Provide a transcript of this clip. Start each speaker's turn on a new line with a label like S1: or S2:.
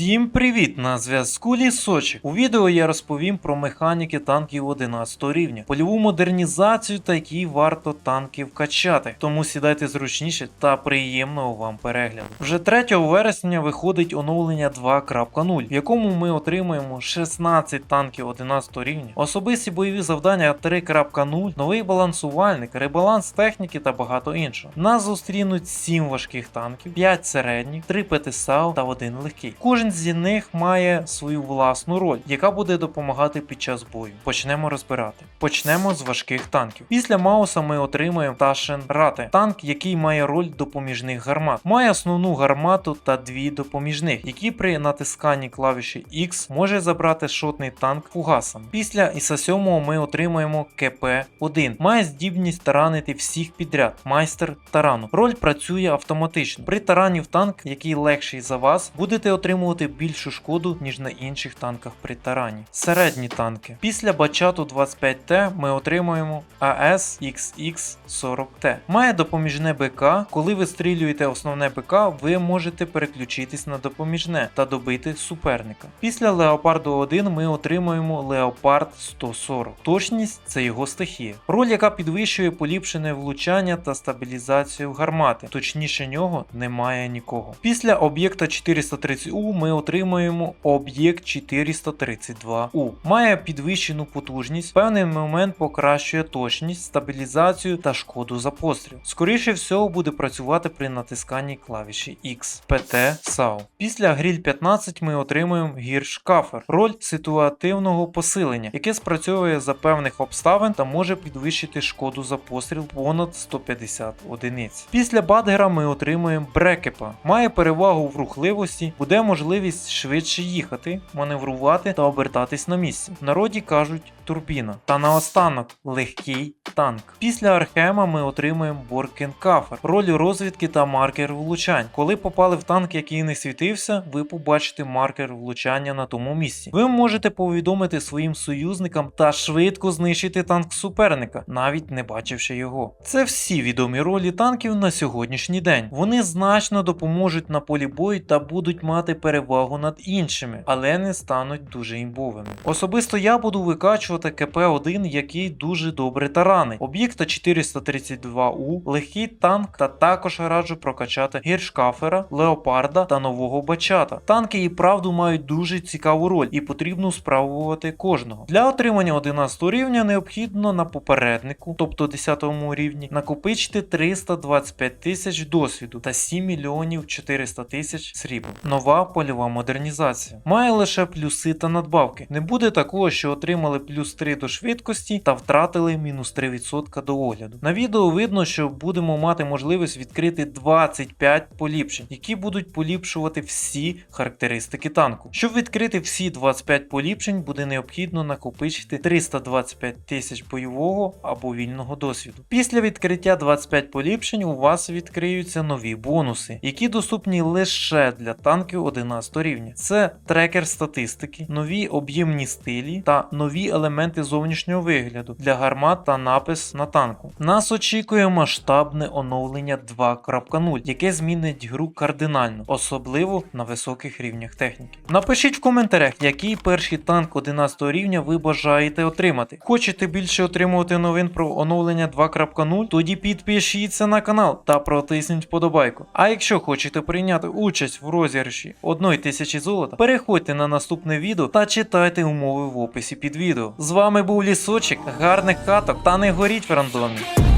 S1: Всім привіт! На зв'язку Лісочек. У відео я розповім про механіки танків 11 рівня, польову модернізацію та які варто танків качати. Тому сідайте зручніше та приємного вам перегляду. Вже 3 вересня виходить оновлення 2.0, в якому ми отримуємо 16 танків 11 рівня, особисті бойові завдання 3.0, новий балансувальник, ребаланс техніки та багато іншого. Нас зустрінуть 7 важких танків, 5 середніх, 3 ПТСАУ та 1 легкий. Кожен з них має свою власну роль, яка буде допомагати під час бою. Почнемо розбирати. Почнемо з важких танків. Після Мауса ми отримаємо Ташен Рате, танк, який має роль допоміжних гармат. Має основну гармату та дві допоміжних, які при натисканні клавіші X може забрати шотний танк фугасом. Після Іса 7 ми отримаємо КП-1. Має здібність таранити всіх підряд. Майстер тарану. Роль працює автоматично. При тарані в танк, який легший за вас, будете отримувати більшу шкоду, ніж на інших танках при тарані. Середні танки. Після Бачату 25Т ми отримуємо АС XX40Т. Має допоміжне БК. Коли ви стрілюєте основне БК, ви можете переключитись на допоміжне та добити суперника. Після Леопарду 1 ми отримуємо Леопард 140. Точність це його стихія. Роль, яка підвищує поліпшене влучання та стабілізацію гармати. Точніше нього немає нікого. Після об'єкта 430У ми отримуємо об'єкт 432У. Має підвищену потужність, в певний момент покращує точність, стабілізацію та шкоду за постріл. Скоріше всього буде працювати при натисканні клавіші X. ПТ САУ. Після Гріль 15 ми отримуємо гіршкафер, роль ситуативного посилення, яке спрацьовує за певних обставин та може підвищити шкоду за постріл понад 150 одиниць. Після Бадгера ми отримуємо Брекепа. Має перевагу в рухливості, буде можливість швидше їхати, маневрувати та обертатись на місці. В народі кажуть турбіна. Та наостанок легкий танк. Після Архема ми отримуємо Боркенкафер, роль розвідки та маркер влучань. Коли попали в танк, який не світився, ви побачите маркер влучання на тому місці. Ви можете повідомити своїм союзникам та швидко знищити танк суперника, навіть не бачивши його. Це всі відомі ролі танків на сьогоднішній день. Вони значно допоможуть на полі бою та будуть мати перевагу над іншими, але не стануть дуже імбовими. Особисто я буду викачувати КП-1, який дуже добре таранить. Об'єкта 432У, легкий танк та також раджу прокачати гіршкафера, леопарда та нового бачата. Танки і правду мають дуже цікаву роль і потрібно спробувати кожного. Для отримання 11 рівня необхідно на попереднику, тобто 10 рівні, накопичити 325 тисяч досвіду та 7 мільйонів 400 тисяч срібла. Нова польова модернізація. Має лише плюси та надбавки. Не буде такого, що отримали плюс 3 до швидкості та втратили мінус 3% до огляду. На відео видно, що будемо мати можливість відкрити 25 поліпшень, які будуть поліпшувати всі характеристики танку. Щоб відкрити всі 25 поліпшень, буде необхідно накопичити 325 тисяч бойового або вільного досвіду. Після відкриття 25 поліпшень у вас відкриються нові бонуси, які доступні лише для танків 11 рівня. Це трекер статистики, нові об'ємні стилі та нові елементи зовнішнього вигляду для гармат та напис на танку. Нас очікує масштабне оновлення 2.0, яке змінить гру кардинально, особливо на високих рівнях техніки. Напишіть в коментарях, який перший танк 11 рівня ви бажаєте отримати. Хочете більше отримувати новин про оновлення 2.0? Тоді підпишіться на канал та протисніть вподобайку. А якщо хочете прийняти участь в розіграші 1 тисячі золота, переходьте на наступне відео та читайте умови в описі під відео. З вами був Лісочек, гарних каток та не горіть в рандомі.